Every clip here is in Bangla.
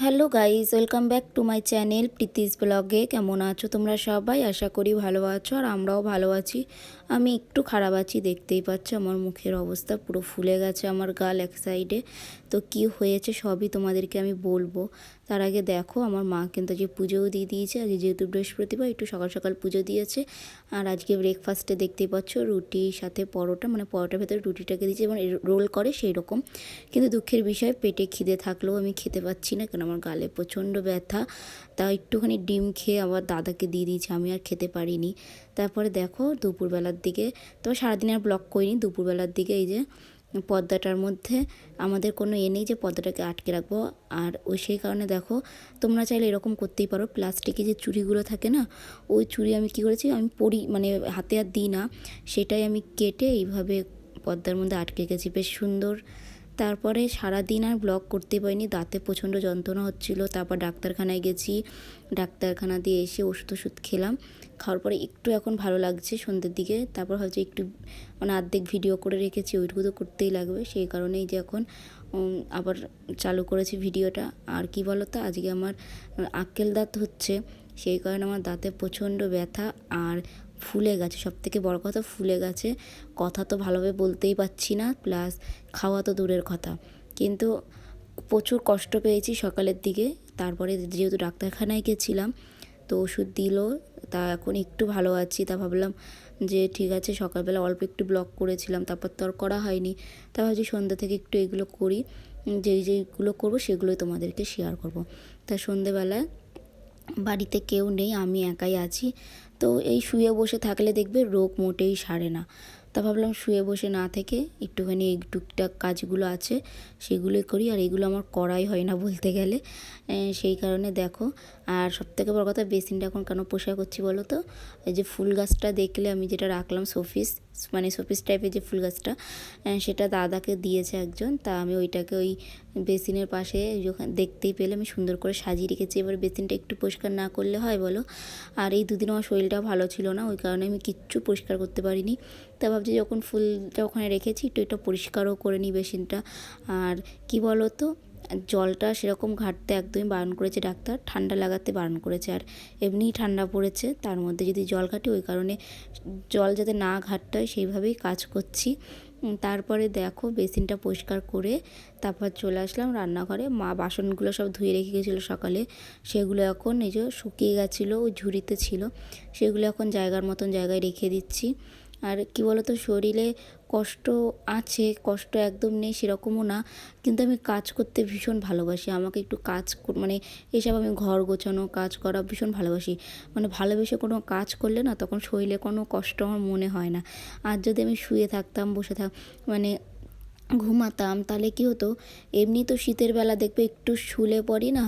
Hello guys welcome back to my channel Preeti's ব্লগে। কেমন আছো তোমরা সবাই? আশা করি ভালো আছো আর আমরাও ভালো আছি। আমি একটু খারাপ আছি, দেখতেই পাচ্ছ আমার মুখের অবস্থা পুরো ফুলে গেছে আমার গাল এক সাইডে তো কি হয়েছে সবই তোমাদেরকে আমি বলব। তার আগে দেখো, আমার মা কিন্তু আজকে পুজোও দিয়ে দিয়েছে। আজ যেহেতু বৃহস্পতিবার, একটু সকাল সকাল পুজো দিয়েছে। আর আজকে ব্রেকফাস্টে দেখতেই পাচ্ছ রুটির সাথে পরোটা মানে পরোটার ভেতরে রুটিটাকে দিয়েছে এবং রোল করে সেই রকম কিন্তু দুঃখের বিষয়, পেটে খিদে থাকলেও আমি খেতে পাচ্ছি না কেন আমার গালে প্রচণ্ড ব্যথা। তা একটুখানি ডিম খেয়ে আবার দাদাকে দিয়ে দিয়েছি, আমি আর খেতে পারিনি। তারপরে দেখো, দুপুরবেলার দিকে, তবে সারাদিন আর ব্লক করিনি, দুপুরবেলার দিকে এই যে পর্দাটার মধ্যে আমাদের কোনো এ নেই যে পর্দাটাকে আটকে রাখব। আর ওই সেই কারণে দেখো, তোমরা চাইলে এরকম করতেই পারো। প্লাস্টিকে যে চুড়িগুলো থাকে না, ওই চুড়ি আমি কি করেছি, আমি পরি মানে হাতে আর দিই না। সেটাই আমি কেটে এইভাবে পর্দার মধ্যে আটকে গেছি বেশ সুন্দর তারপরে সারাদিন আর ব্লগ করতে পারিনি, দাঁতে প্রচণ্ড যন্ত্রণা হচ্ছিল, তারপর ডাক্তারখানায় গেছি, ডাক্তারখানা দিয়ে এসে ওষুধ ওষুধ খেলাম, খাওয়ার পরে একটু এখন ভালো লাগছে সন্ধ্যের দিকে, তারপর হচ্ছে একটু মানে অর্ধেক ভিডিও করে রেখেছি ওইটুকু তো করতেই লাগবে, সেই কারণেই যে এখন আবার চালু করেছি ভিডিওটা আর কি বলো তো আজকে আমার আক্কেল দাঁত হচ্ছে, সেই কারণে আমার দাঁতে প্রচণ্ড ব্যথা, আর ফুলে গেছে সব থেকে বড় কথা ফুলে গেছে। কথা তো ভালোভাবে বলতেই পারছি না, প্লাস খাওয়া তো দূরের কথা। কিন্তু প্রচুর কষ্ট পেয়েছি সকালের দিকে, তারপরে যেহেতু ডাক্তারখানায় গেছিলাম, তো ওষুধ দিল, তা এখন একটু ভালো আছি, তা ভাবলাম যে ঠিক আছে, সকালবেলা অল্প একটু ব্লক করেছিলাম, তারপর তো আর করা হয়নি। তা ভাবছি সন্ধ্যা থেকে একটু এগুলো করি, যেই যেইগুলো করব সেগুলোই তোমাদেরকে শেয়ার করব। তা সন্ধেবেলায় বাড়িতে কেউ নেই, আমি একাই আছি তো এই শুয়ে বসে থাকলে দেখবে রোগ মোটেই সারে না। তা ভাবলাম শুয়ে বসে না থেকে একটুখানি এই টুকটাক কাজগুলো আছে, সেগুলোই করি। আর এগুলো আমার করাই হয় না বলতে গেলে। সেই কারণে দেখো। আর সবথেকে বড় কথা বেসিনটা এখন কেন পোষা করছি বলো তো? এই যে ফুল গাছটা দেখলে আমি যেটা রাখলাম শোপিস মানে শোপিস টাইপের যে ফুল গাছটা সেটা দাদাকে দিয়েছে একজন। তা আমি ওইটাকে ওই বেসিনের পাশে যখন দেখতেই পেলে আমি সুন্দর করে সাজিয়ে রেখেছি। এবার বেসিনটা একটু পরিষ্কার না করলে হয় বলো? আর এই দুদিন আমার শরীরটাও ভালো ছিল না, ওই কারণে আমি কিচ্ছু পরিষ্কার করতে পারিনি। তা ভাবছি যখন ফুলটা ওখানে রেখেছি, একটু এটা পরিষ্কারও করে নিই বেসিনটা। আর কি বলো তো জলটা সেরকম ঘাটতে একদমই বারণ করেছে ডাক্তার, ঠান্ডা লাগাতে বারণ করেছে। আর এমনিই ঠান্ডা পড়েছে, তার মধ্যে যদি জল ঘাটে, ওই কারণে জল যাতে না ঘাটতে হয়, সেইভাবেই কাজ করছি। তারপরে দেখো, বেসিনটা পরিষ্কার করে তারপর চলে আসলাম রান্নাঘরে। মা বাসনগুলো সব ধুয়ে রেখে গেছিল সকালে। সেগুলো এখন এই যে শুকিয়ে গেছিল, ওই ঝুড়িতে ছিল। সেগুলো এখন জায়গার মতন জায়গায় রেখে দিচ্ছি। আর কি বলতো, শরীরে কষ্ট আছে, কষ্ট একদম নেই সেরকমও না। কিন্তু আমি কাজ করতে ভীষণ ভালোবাসি। আমাকে একটু কাজ মানে এসব আমি ঘর গোছানো, কাজ করা ভীষণ ভালোবাসি। মানে ভালোবেসে কোনো কাজ করলে না তখন শরীরে কোনো কষ্ট আমার মনে হয় না। আর যদি আমি শুয়ে থাকতাম, বসে থাক মানে ঘুমাতাম, তাহলে কী হতো? এমনি তো শীতের বেলা দেখবে একটু শুলে পড়ি না,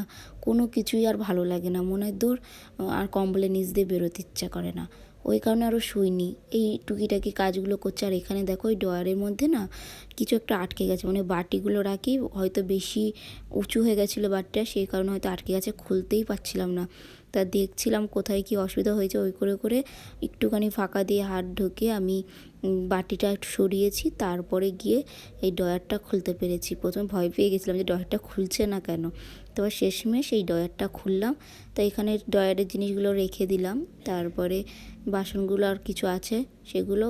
কোনো কিছুই আর ভালো লাগে না। মনে হয় দূর, আর কম্বলের নিচ দিয়ে বেরোতে ইচ্ছা করে না। ওই কারণে আরও শুইনি। এই টুকিটাকি কাজগুলো করছে, আর এখানে দেখো ওই ডয়ারের মধ্যে না কিছু একটা আটকে গেছে। মানে বাটিগুলো রাখি, হয়তো বেশি উঁচু হয়ে গেছিল বাটিটা, সেই কারণে হয়তো আটকে গেছে, খুলতেই পারছিলাম না। তা দেখছিলাম কোথায় কি অসুবিধা হয়েছে ওই করে করে একটুখানি ফাঁকা দিয়ে হাত ঢুকে আমি বাটিটা একটু সরিয়েছি, তারপরে গিয়ে এই ডয়ারটা খুলতে পেরেছি। প্রথমে ভয় পেয়ে গেছিলাম যে ডয়ারটা খুলছে না কেন। তারপর শেষমেশ এই ডয়ারটা খুললাম, তা এখানে ডয়ারের জিনিসগুলো রেখে দিলাম। তারপরে বাসনগুলো আর কিছু আছে, সেগুলো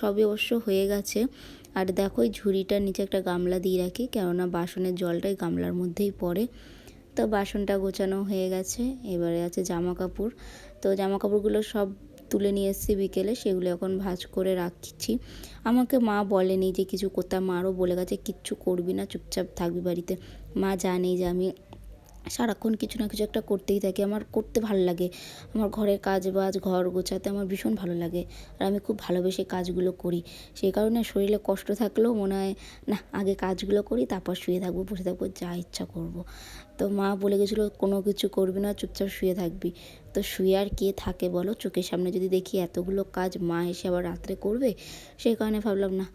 সবই অবশ্য হয়ে গেছে। আর দেখো ঝুড়িটার নিচে একটা গামলা দিয়ে রাখি, কেননা বাসনের জলটাই গামলার মধ্যেই পড়ে। তো বাসনটা গোছানো হয়ে গেছে। এবারে আছে জামা কাপড় তো জামা কাপড়গুলো সব তুলে নিয়ে এসেছি বিকেলে, সেগুলো এখন ভাজ করে রাখছি। আমাকে মা বলেনি যে কিছু করতাম মারও বলে গেছে, কিচ্ছু করবি না, চুপচাপ থাকবি বাড়িতে। মা জানে যে আমি সারাক্ষণ কিছু না কিছু একটা করতেই থাকি। আমার করতে ভালো লাগে। আমার ঘরের কাজ বাজ, ঘর গোছাতে আমার ভীষণ ভালো লাগে। আর আমি খুব ভালোবেসে কাজগুলো করি। সেই কারণে শরীরে কষ্ট থাকলেও মনে হয়, না, আগে কাজগুলো করি, তারপর শুয়ে থাকব, বসে থাকব, যা ইচ্ছা করব। তো মা বলে গেছিল, কোনো কিছু করবি না, চুপচাপ শুয়ে থাকবি। তো শুয়ে আর কে থাকে বলো? চোখের সামনে যদি দেখি এতগুলো কাজ মা এসে আবার রাত্রে করবে, সেই কারণে ভাবলাম, না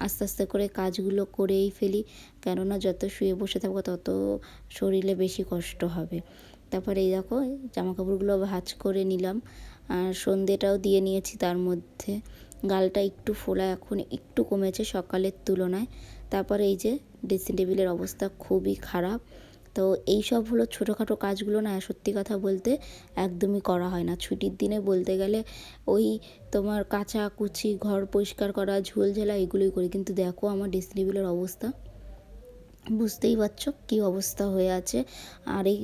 আস্তে আস্তে করে কাজগুলো করেই ফেলি। কেননা যত শুয়ে বসে থাকব তত শরীরে বেশি কষ্ট হবে। তারপরে এই দেখো জামা কাপড়গুলো ভাজ করে নিলাম। আর সন্ধেটাও দিয়ে নিয়েছি তার মধ্যে। গালটা একটু ফোলা এখন একটু কমেছে সকালের তুলনায়। তারপরে এই যে ড্রেসিং টেবিলের অবস্থা খুবই খারাপ। তো এই সব হলো ছোটোখাটো কাজগুলো না, সত্যি কথা বলতে একদমই করা হয় না। ছুটির দিনে বলতে গেলে ওই তোমার কাচা কুচি, ঘর পরিষ্কার করা, ঝোল ঝেলা এগুলোই করি। কিন্তু দেখো আমার ড্রেসিং অবস্থা। বুঝতেই পারছ কী অবস্থা হয়ে আছে। আর এই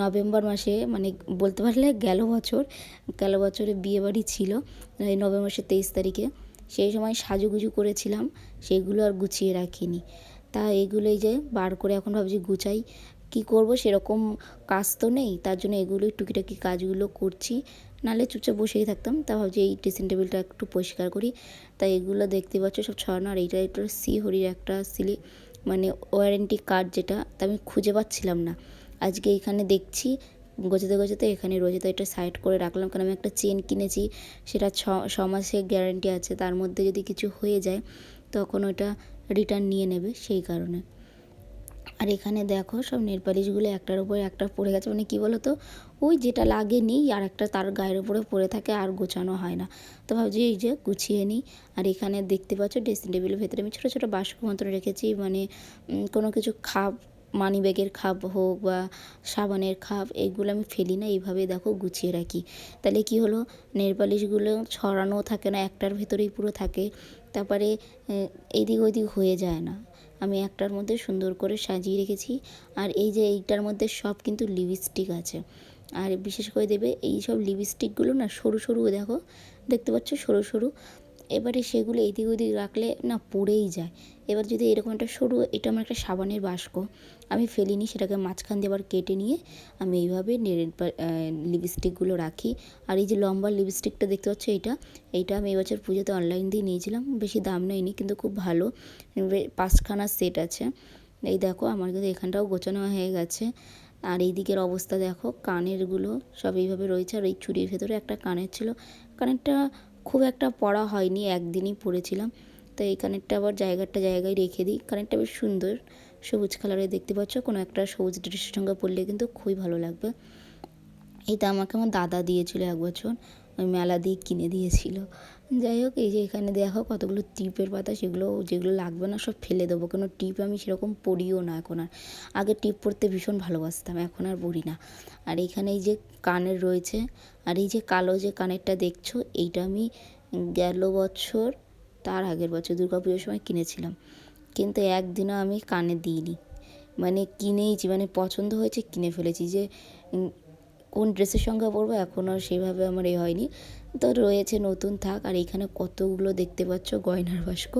নভেম্বর মাসে মানে বলতে পারলে গেল বছর, গেল বছরে বিয়েবাড়ি ছিল, এই নভেম্বর মাসের তেইশ তারিখে। সেই সময় সাজুগুজু করেছিলাম সেইগুলো আর গুছিয়ে রাখিনি। তা এগুলোই যে বার করে এখন ভাবছি গুছাই। কী করব সেরকম কাজ তো নেই, তার জন্য এগুলো টুকিটাকি কাজগুলো করছি। নালে চুপচাপ বসেই থাকতাম, তা ভাবছি এই ড্রেসিং টেবিলটা একটু পরিষ্কার করি। তাই এগুলো দেখতে পাচ্ছ সব ছড়ানো, আর এইটা একটু সি হরির একটা সিলি মানে ওয়ারেন্টি কার্ড যেটা, তা আমি খুঁজে পাচ্ছিলাম না। আজকে এখানে দেখছি, গোছাতে গোছাতে এখানে রয়েছে, তো এটা সাইড করে রাখলাম, কারণ আমি একটা চেন কিনেছি, সেটা ছ ছ মাসের গ্যারান্টি আছে, তার মধ্যে যদি কিছু হয়ে যায়, তখন ওটা রিটার্ন নিয়ে নেবে, সেই কারণে। আর এখানে দেখো সব নেলপালিশগুলো একটার উপরে একটা পড়ে গেছে। মানে কী বলো তো ওই যেটা লাগেনি আর একটা তার গায়ের উপরে পড়ে থাকে আর গোছানো হয় না। তো ভাবছি এই যে গুছিয়ে নিই। আর এখানে দেখতে পাচ্ছ ড্রেসিং টেবিলের ভেতরে আমি ছোটো ছোটো বাস্ক মতন রেখেছি। মানে কোনো কিছু খাপ, মানি ব্যাগের খাপ হোক বা সাবানের খাপ এগুলো আমি ফেলি না। এইভাবে দেখো গুছিয়ে রাখি। তাহলে কি হলো? নেল পালিশগুলো ছড়ানো থাকে না, একটার ভেতরেই পুরো থাকে। তারপরে এদিক ওদিক হয়ে যায় না। আমি একটার মধ্যে সুন্দর করে সাজিয়ে রেখেছি। আর এই যে এইটার মধ্যে সব কিন্তু লিপস্টিক আছে। আর বিশেষ করে দেবে এই সব লিপস্টিকগুলো না সরু সরু, দেখো, দেখতে পাচ্ছ সরু সরু। এবারে সেগুলো এদিক ওদিক রাখলে না পড়েই যায়। এবার যদি এরকম একটা সরু, এটা আমার একটা সাবানের বাস্ক আমি ফেলিনি, সেটাকে মাঝখান দিয়ে আবার কেটে নিয়ে আমি এইভাবে লিপস্টিকগুলো রাখি। আর এই যে লম্বা লিপস্টিকটা দেখতে পাচ্ছ এইটা এইটা আমি এবছর পুজোতে অনলাইন দিয়ে নিয়েছিলাম। বেশি দাম নেয়নি, কিন্তু খুব ভালো। পাঁচখানা সেট আছে। এই দেখো, আমার কিন্তু এখানটাও গোছানো হয়ে গেছে। আর এই দিকের অবস্থা দেখো, কানেরগুলো সব এইভাবে রয়েছে। আর এই চুড়ির ভেতরে একটা কানের ছিল। কানেরটা খুব একটা পড়া হয়নি, একদিনই পড়েছিলাম। তো এই কানেরটা আবার জায়গাটা জায়গায় রেখে দিই। কানেরটা বেশ সুন্দর, সবুজ কালারে দেখতে পাচ্ছ, কোনো একটা সবুজ ড্রেসের সঙ্গে পরলে কিন্তু খুবই ভালো লাগবে। এটা আমাকে আমার দাদা দিয়েছিল এক বছর। ওই মেলা দিয়ে কিনে দিয়েছিল। যাই হোক, এই যে এখানে দেখো কতগুলো টিপের পাতা, সেগুলো, যেগুলো লাগবে না সব ফেলে দেবো। কোনো টিপ আমি সেরকম পড়িও না এখন আর। আগে টিপ পড়তে ভীষণ ভালোবাসতাম, এখন আর পড়ি না। আর এখানে এই যে কানের রয়েছে, আর এই যে কালো যে কানেরটা দেখছ, এইটা আমি গেল বছর, তার আগের বছর দুর্গা পুজোর সময় কিনেছিলাম। কিন্তু একদিনও আমি কানে দিইনি। মানে কিনেইছি মানে পছন্দ হয়েছে কিনে ফেলেছি যে কোন ড্রেসের সঙ্গে পরবো, এখন আর সেইভাবে আমার এ হয়নি। তো রয়েছে নতুন থাক, আর এইখানে কতগুলো দেখতে পাচ্ছ, গয়নার বাস্ক।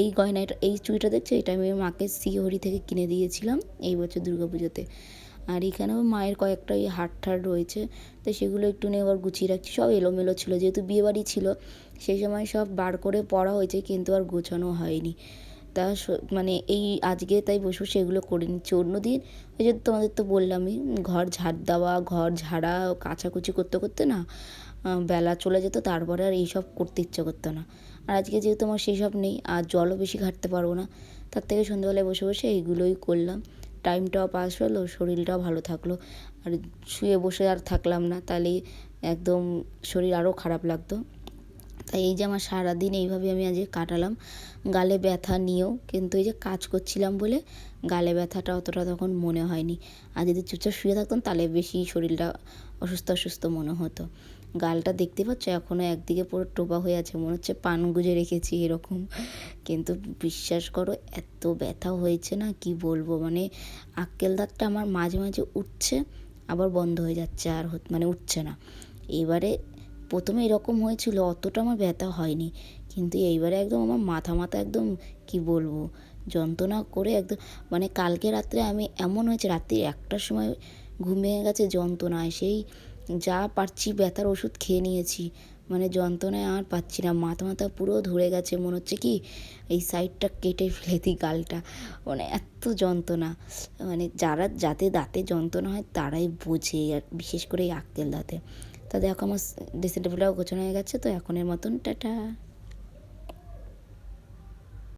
এই গয়নাটা এই চুড়িটা দেখছ? এটা আমি মাকে সিহরি থেকে কিনে দিয়েছিলাম এই বছর পুজোতে। আর এখানেও মায়ের কয়েকটা এই হাট ঠাট রয়েছে, তো সেগুলো একটু নিয়ে আবার গুছিয়ে রাখছি। সব এলোমেলো ছিল, যেহেতু বিয়েবাড়ি ছিল, সেই সময় সব বার করে পড়া হয়েছে, কিন্তু আর গোছানো হয়নি। তা মানে এই আজকে তাই বসে বসে এগুলো করে নিচ্ছি। অন্যদিন ওই যে তোমাদের তো বললামই, ঘর ঝাড় দেওয়া, ঘর ঝাড়া, কাচাকুচি করতে করতে না বেলা চলে যেত, তারপরে আর এইসব করতে ইচ্ছে করতো না। আর আজকে যেহেতু আমার সেই সব নেই, আর জলও বেশি ঘাটতে পারব না, তার থেকে সন্ধ্যেবেলায় বসে বসে এইগুলোই করলাম। টাইমটাও পাস হলো, শরীরটাও ভালো থাকল। আর শুয়ে বসে আর থাকলাম না তাহলে একদম শরীর আরও খারাপ লাগতো। তাই এই যে আমার সারাদিন এইভাবে আমি আজকে কাটালাম। গালে ব্যথা নিয়েও কিন্তু এই যে কাজ করছিলাম বলে গালে ব্যথাটা অতটা তখন মনে হয়নি। আর যদি চুপচাপ শুয়ে থাকতাম তাহলে বেশি শরীরটা অসুস্থ অসুস্থ মনে হতো। গালটা দেখতে পাচ্ছ এখনও একদিকে পুরো টোপা হয়ে আছে, মনে হচ্ছে পান গুজে রেখেছি এরকম। কিন্তু বিশ্বাস করো এত ব্যথা হয়েছে না, কি বলব? মানে আক্কেল দাঁতটা আমার মাঝে মাঝে উঠছে, আবার বন্ধ হয়ে যাচ্ছে আর মানে উঠছে না। এবারে প্রথমে এরকম হয়েছিল, অতটা আমার ব্যথা হয়নি। কিন্তু এইবারে একদম আমার মাথা মাথা একদম, কি বলব, যন্ত্রণা করে একদম মানে কালকে রাত্রে আমি এমন হয়েছে, রাত্রি একটার সময় ঘুম ভেঙে গেছে যন্ত্রণায়, সেই যা পারছি ব্যথার ওষুধ খেয়ে নিয়েছি মানে যন্ত্রণায় আর পাচ্ছি না, মাথা মাথা পুরো ধরে গেছে, মনে হচ্ছে কি এই সাইডটা কেটে ফেলে দিই গালটা মানে এত যন্ত্রণা মানে যারা যাতে দাঁতে যন্ত্রণা হয় তারাই বোঝে, আর বিশেষ করে এই আক্কেল দাঁতে। তা দেখো আমার ড্রেসিং গোছানো হয়ে গেছে তো এখনের মতন টাটা।